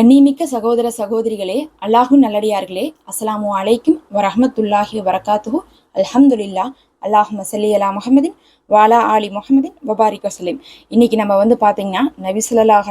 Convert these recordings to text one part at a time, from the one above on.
கண்ணிமிக்க சகோதர சகோதரிகளே அல்லாஹு நல்லடியார்களே அஸ்லாமு அலைக்கும் வரஹமத்துல்லாஹி வரகாத்துஹு அல்ஹம்துலில்லா அல்லாஹ் மசலி அலா முஹம்மதின். வாலா ஆலி முகமதின் வபாரிக் வசலிம் இன்னைக்கு நம்ம வந்து பார்த்தீங்கன்னா நபி ஸல்லல்லாஹு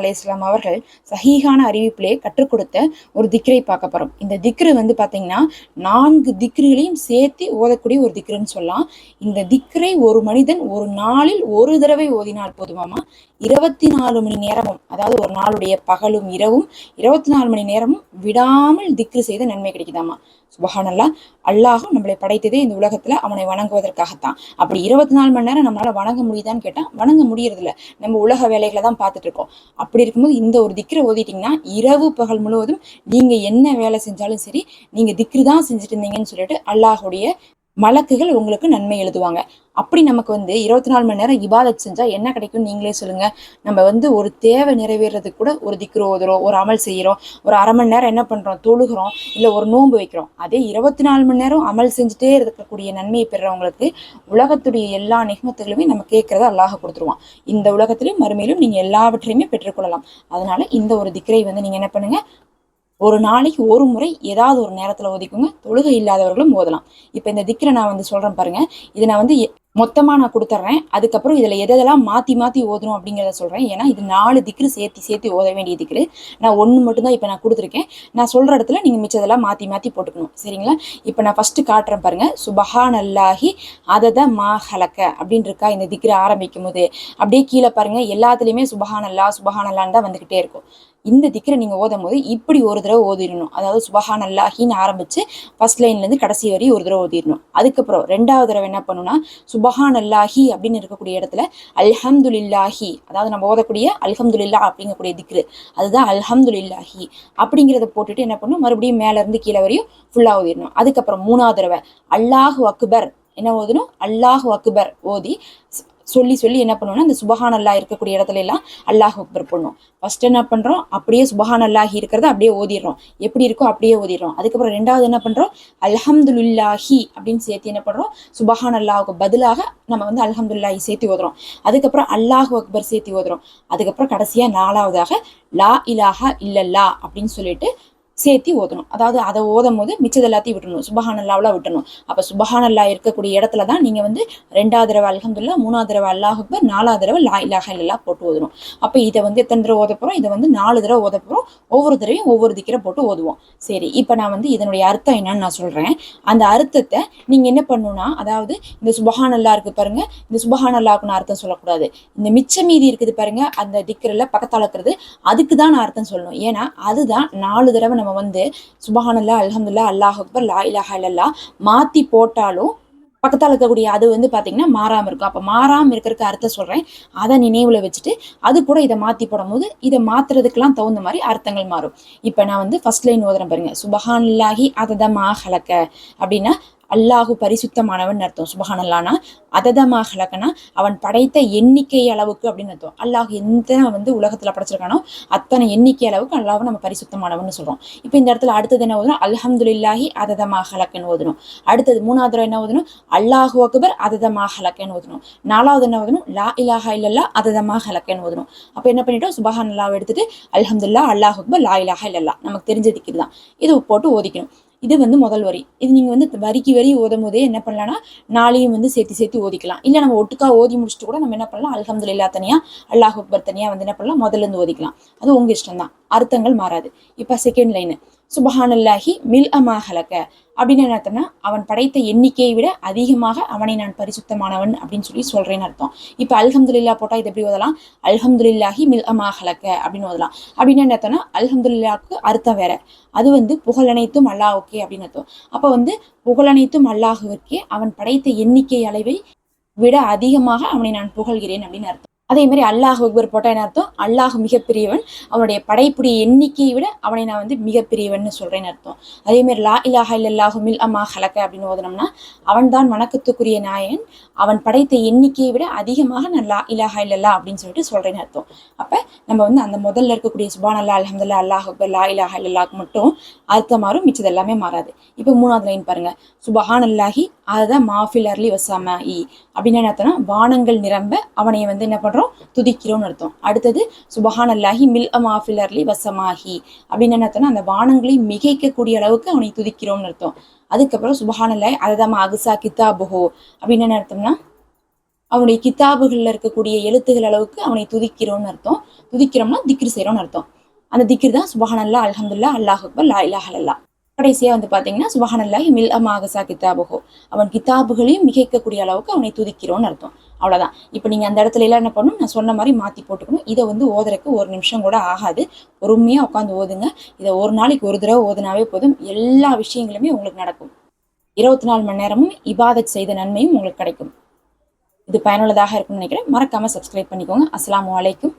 அவர்கள் சஹீகான அறிவிப்பிலே கற்றுக் கொடுத்த ஒரு திக்ரை பார்க்க போகிறோம் இந்த திக்ரு வந்து பார்த்தீங்கன்னா நான்கு திக்ருகளையும் சேர்த்து ஓதக்கூடிய ஒரு திக்ருன்னு சொல்லலாம். இந்த திக்ரை ஒரு மனிதன் ஒரு நாளில் ஒரு தடவை ஓதினால் போதுமாமா? இருபத்தி நாலு மணி நேரமும் அதாவது ஒரு நாளுடைய பகலும் இரவும் இருபத்தி நாலு மணி நேரமும் விடாமல் திக்ரு செய்த நன்மை கிடைக்குதாமா? சுபஹானல்லா. அல்லாஹும் நம்மளை படைத்ததே இந்த உலகத்தில் அவனை வணங்குவதற்காகத்தான். அப்படி இருபத்தி நாலு மணி நேரம் நம்மளால வணங்க முடியுதான்னு கேட்டா வணங்க முடியறது இல்ல நம்ம உலக வேலைகளை தான் பார்த்துட்டு இருக்கோம். அப்படி இருக்கும்போது இந்த ஒரு திக்ரை ஓதிட்டீங்கன்னா இரவு பகல் முழுவதும் நீங்க என்ன வேலை செஞ்சாலும் சரி நீங்க திக்ரு தான் செஞ்சுட்டு இருந்தீங்கன்னு சொல்லிட்டு அல்லாஹுடைய மலக்குகள் உங்களுக்கு நன்மை எழுதுவாங்க. அப்படி நமக்கு வந்து இருபத்தி நாலு மணி நேரம் இபாதத் செஞ்சா என்ன கிடைக்கும் நீங்களே சொல்லுங்க. நம்ம வந்து ஒரு தேவை நிறைவேறதுக்கு கூட ஒரு திக்ரு ஓதுறோம் ஒரு அமல் செய்கிறோம் ஒரு அரை மணி நேரம் என்ன பண்றோம்? தொழுகிறோம். இல்லை ஒரு நோன்பு வைக்கிறோம். அதே இருபத்தி நாலு மணி நேரம் அமல் செஞ்சுட்டே இருக்கக்கூடிய நன்மையை பெறுறவங்களுக்கு உலகத்துடைய எல்லா நிகமத்துகளுமே நம்ம கேட்கறத அல்லாஹ் கொடுத்துருவான். இந்த உலகத்திலையும் மறுமையிலும் நீங்க எல்லாவற்றையுமே பெற்றுக்கொள்ளலாம். அதனால இந்த ஒரு திக்ரை வந்து நீங்க என்ன பண்ணுங்க? ஒரு நாளைக்கு ஒரு முறை ஏதாவது ஒரு நேரத்தில் ஒதுக்குங்க. தொழுகை இல்லாதவர்களும் ஓதலாம். இப்போ இந்த திக்கரை நான் வந்து சொல்கிறேன் பாருங்கள் இதை நான் வந்து மொத்தமாக நான் கொடுத்துட்றேன் அதுக்கப்புறம் இதில் எதெல்லாம் மாற்றி மாற்றி ஓதணும் அப்படிங்கிறத சொல்கிறேன் ஏன்னா இது நாலு திக்ரு சேர்த்து சேர்த்து ஓத வேண்டிய திக்ரு. நான் ஒன்று மட்டும்தான் இப்போ நான் கொடுத்துருக்கேன். நான் சொல்கிற இடத்துல நீங்கள் மிச்சதெல்லாம் மாற்றி மாற்றி போட்டுக்கணும். சரிங்களா? இப்போ நான் ஃபஸ்ட்டு காட்டுறேன் பாருங்கள் சுபஹான் அல்லாஹி அதத மா ஹலக்க அப்படின்னு இருக்கா இந்த திக்ரு ஆரம்பிக்கும் போது. அப்படியே கீழே பாருங்கள் எல்லாத்துலேயுமே சுபஹான் அல்லா சுபஹான் அல்லான்னு தான் வந்துக்கிட்டே இருக்கும். இந்த திக்கரை நீங்கள் ஓதும் போது இப்படி ஒரு தடவை ஓதிடணும். அதாவது சுபஹான் அல்லாஹின்னு ஆரம்பித்து ஃபர்ஸ்ட் லைன்லேருந்து கடைசி வரையும் ஒரு தடவை ஓதிடணும். அதுக்கப்புறம் ரெண்டாவது தடவை என்ன பண்ணணும்னா சுபஹான் அல்லாஹி அப்படின்னு இருக்கக்கூடிய இடத்துல அல்ஹம்துலில்லாஹி அதாவது நம்ம ஓதக்கூடிய அல்ஹம்துலில்லா அப்படிங்கக்கூடிய திக்ரு அதுதான் அல்ஹம்துலில்லாஹி அப்படிங்கிறத போட்டுட்டு என்ன பண்ணணும் மறுபடியும் மேலேருந்து கீழே வரையும் ஃபுல்லாக ஓதிடணும். அதுக்கப்புறம் மூணாவது தடவை அல்லாஹு அக்பர் என்ன ஓதணும் அல்லாஹு அக்பர் ஓதி சொல்லி சொல்லி என்ன பண்ணுவோம்னா அந்த சுபஹான் அல்லா இருக்கக்கூடிய இடத்துல எல்லாம் அல்லாஹ் அக்பர் பண்ணுவோம் ஃபர்ஸ்ட் என்ன பண்றோம்? அப்படியே சுபஹான் அல்லாஹி இருக்கிறத அப்படியே ஓதிடுறோம். எப்படி இருக்கோ அப்படியே ஓதிடுறோம். அதுக்கப்புறம் ரெண்டாவது என்ன பண்றோம்? அல்ஹம்துல்லாஹி அப்படின்னு சேர்த்து என்ன பண்றோம்? சுபஹான் அல்லாஹுக்கு பதிலாக நம்ம வந்து அல்ஹம்துல்லாஹி சேர்த்து ஓதுறோம். அதுக்கப்புறம் அல்லாஹு அக்பர் சேர்த்து ஓதுறோம். அதுக்கப்புறம் கடைசியா நாலாவதாக லா இலாஹா இல்லல்லா அப்படின்னு சொல்லிட்டு சேர்த்தி ஓதணும். அதாவது அதை ஓதும் போது மிச்சது எல்லாத்தையும் விட்டணும் சுபஹானல்லாவில் விட்டணும் அப்போ சுபஹானல்லா இருக்கக்கூடிய இடத்துல தான் நீங்கள் வந்து ரெண்டாவது தடவை அலகம்துல்லா மூணாவது தடவை அல்லாஹ் அக்பர் நாலாவது தடவை லா இலாக இல்லா போட்டு ஓதணும். அப்போ இதை வந்து எத்தனை தடவை ஓத போகிறோம் இதை வந்து நாலு தடவை ஓத போகிறோம் ஒவ்வொரு தடவையும் ஒவ்வொரு திக்கரை போட்டு ஓதுவோம். சரி இப்போ நான் வந்து இதனுடைய அர்த்தம் என்னன்னு நான் சொல்கிறேன் அந்த அர்த்தத்தை நீங்கள் என்ன பண்ணணும்னா அதாவது இந்த சுபஹானல்லா இருக்கு பாருங்க. இந்த சுபஹானல்லாவுக்கு நான் அர்த்தம் சொல்லக்கூடாது. இந்த மிச்ச மீதி இருக்குது பாருங்க அந்த திக்கரில் பக்கத்தால் இருக்கிறது. அதுக்கு தான் நான் அர்த்தம் சொல்லணும். ஏன்னா அதுதான் நாலு தடவை நம்ம வந்து சுபஹானல்லா அலமதுல்லா அல்லாஹ் அக்பர் லா இலாஹா இல்லல்லா மாற்றி போட்டாலும் பக்கத்தில் இருக்கக்கூடிய அது வந்து பார்த்தீங்கன்னா மாறாமல் இருக்கும். அப்போ மாறாமல் இருக்கிறதுக்கு அர்த்தம் சொல்கிறேன் அதை நினைவில் வச்சுட்டு அது கூட இதை மாற்றி போடும்போது இதை மாற்றுறதுக்கெல்லாம் தகுந்த மாதிரி அர்த்தங்கள் மாறும். இப்போ நான் வந்து ஃபர்ஸ்ட் லைன் ஓதுறேன் பாருங்க. தான் மா ஹலக்க. அப்படின்னா அல்லாஹு பரிசுத்தமானவன் அர்த்தம். சுபஹானல்லானா அததமாக ஹலக்கனா அவன் படைத்த எண்ணிக்கை அளவுக்கு அப்படின்னு அர்த்தம். அல்லாஹ் எந்த வந்து உலகத்தில் படைச்சிருக்கானோ அத்தனை எண்ணிக்கை அளவுக்கு அல்லாஹ் நம்ம பரிசுத்தமானவன் சொல்கிறோம் இப்போ இந்த இடத்துல அடுத்தது என்ன ஓதணும் அல்ஹம்துலில்லாஹி அததமாக ஹலக்கன்னு ஓதணும். அடுத்தது மூணாவது தடவை என்ன ஓதணும் அல்லாஹு அக்பர் அததமாக ஹலக்கன்னு ஓதணும். நாலாவது என்ன ஓதணும் லா இலாஹா இல்லல்லா அததமாக ஹலக்கன்னு ஓதணும். அப்போ என்ன பண்ணிட்டோம் சுபஹான் அல்லாவை எடுத்துட்டு அல்ஹம்துல்லா அல்லாஹ் அக்பர் லா இலாஹா இல்லல்லா. நமக்கு தெரிஞ்சதுக்கு தான் இது போட்டு ஓதிக்கணும். இது வந்து முதல் வரி. இது நீங்கள் வந்து வரிக்கு வரி ஓதும் போதே என்ன பண்ணலாம்னா நாளையும் வந்து சேர்த்து சேர்த்து ஓதிக்கலாம். இல்லை நம்ம ஒட்டுக்கா ஓதி முடிச்சுட்டு கூட நம்ம என்ன பண்ணலாம் அல்ஹம்துலில்லா தனியாக அல்லாஹ் அக்பர் தனியாக வந்து என்ன பண்ணலாம் முதல்ல இருந்து ஓதிக்கலாம். அது உங்கள் இஷ்டம் தான் அர்த்தங்கள் மாறாது. இப்போ செகண்ட் லைனு சுபஹானல்லாஹி மில் அமாஹலக அப்படின்னு என்ன அர்த்தம்னா அவன் படைத்த எண்ணிக்கையை விட அதிகமாக அவனை நான் பரிசுத்தமானவன் அப்படின்னு சொல்லி சொல்றேன்னு அர்த்தம். இப்போ அல்ஹம்துல்லா போட்டால் இது எப்படி ஓதலாம்? அல்ஹம்துல்லாஹி மில் அமாஹலக்க அப்படின்னு ஓதலாம். அப்படின்னு என்ன அர்த்தம்னா அல்ஹம்துல்லாவுக்கு அர்த்தம் வேற. அது வந்து புகழனைத்தும் அல்லாஹுக்கே அப்படின்னு அர்த்தம். அப்போ வந்து புகழனைத்தும் அல்லாஹுவிற்கே அவன் படைத்த எண்ணிக்கை அளவை விட அதிகமாக அவனை நான் புகழ்கிறேன் அப்படின்னு அர்த்தம். அதே மாதிரி அல்லாஹ் அக்பர் போட்டால் என்ன அர்த்தம்? அல்லாஹ் மிகப்பெரியவன். அவனுடைய படைப்புடைய எண்ணிக்கையை விட அவனை நான் வந்து மிகப்பெரியவன் சொல்கிறேன்னு அர்த்தம். அதே மாதிரி லா இலாஹா இல்லாஹு மில் அம்மா ஹலக்க அப்படின்னு ஓதுனோம்னா அவன் தான் வணக்கத்துக்குரிய நாயன் அவன் படைத்த எண்ணிக்கையை விட அதிகமாக நான் லா இலாஹா இல்லல்லா அப்படின்னு சொல்லிட்டு சொல்கிறேன்னு அர்த்தம். அப்போ நம்ம வந்து அந்த முதல்ல இருக்கக்கூடிய சுபான் அல்லா அலமதுல்லா அல்லாஹ் அக்பர் லா இலாஹா இல்லாக்கு மட்டும் அர்த்தம் மாறும் மிச்சது எல்லாமே மாறாது. இப்போ மூணாவது லைன் பாருங்க. சுபஹான் அல்லாஹி அதுதான் மாஃபிலர்லி அர்லி இ. அப்படின்னு என்ன அர்த்தம்னா வானங்கள் நிரம்ப அவனை வந்து என்ன பண்றோம்? துதிக்கிறோம்னு அர்த்தம். அடுத்தது சுபஹான் அல்லாஹி மில் அ மாஃபிலர்லி வசமாஹி. அப்படின்னு என்ன அர்த்தம்னா அந்த வானங்களை மிகைக்கக்கூடிய அளவுக்கு அவனை துதிக்கிறோம்னு அர்த்தம். அதுக்கப்புறம் சுபஹான் அல்லாஹ் அதுதான் அகுசா கித்தாபுஹோ அப்படின்னு என்ன அர்த்தம்னா அவனுடைய கிதாபுகள்ல இருக்கக்கூடிய எழுத்துகள் அளவுக்கு அவனை துதிக்கிறோம்னு அர்த்தம். துதிக்கிறோம்னா திக்ரு செய்யறோம்னு அர்த்தம். அந்த திக்ரு தான் சுபஹான் அல்லா அலமதுல்லா அல்லாஹ் அக்பர் லா இலாஹ அல்லா கடைசியாக வந்து பார்த்தீங்கன்னா சுபஹானல்லாஹி மில் அமாகசா கிதாபுகோ அவன் கிதாபுகளையும் மிகைக்கக்கூடிய அளவுக்கு அவனை துதிக்கிறோன்னு அர்த்தம். அவ்வளோதான் இப்போ நீங்கள் அந்த இடத்துல எல்லாம் என்ன பண்ணணும்? நான் சொன்ன மாதிரி மாற்றி போட்டுக்கணும். இதை வந்து ஓதுறதுக்கு ஒரு நிமிஷம் கூட ஆகாது. பொறுமையாக உட்காந்து ஓதுங்க. இதை ஒரு நாளைக்கு ஒரு தடவை ஓதுனாவே போதும். எல்லா விஷயங்களுமே உங்களுக்கு நடக்கும். இருபத்தி நாலு மணி நேரமும் இபாதத் செய்த நன்மையும் உங்களுக்கு கிடைக்கும். இது பயனுள்ளதாக இருக்கும்னு நினைக்கிறேன். மறக்காமல் சப்ஸ்கிரைப் பண்ணிக்கோங்க. அஸ்லாம் அலைக்கும்.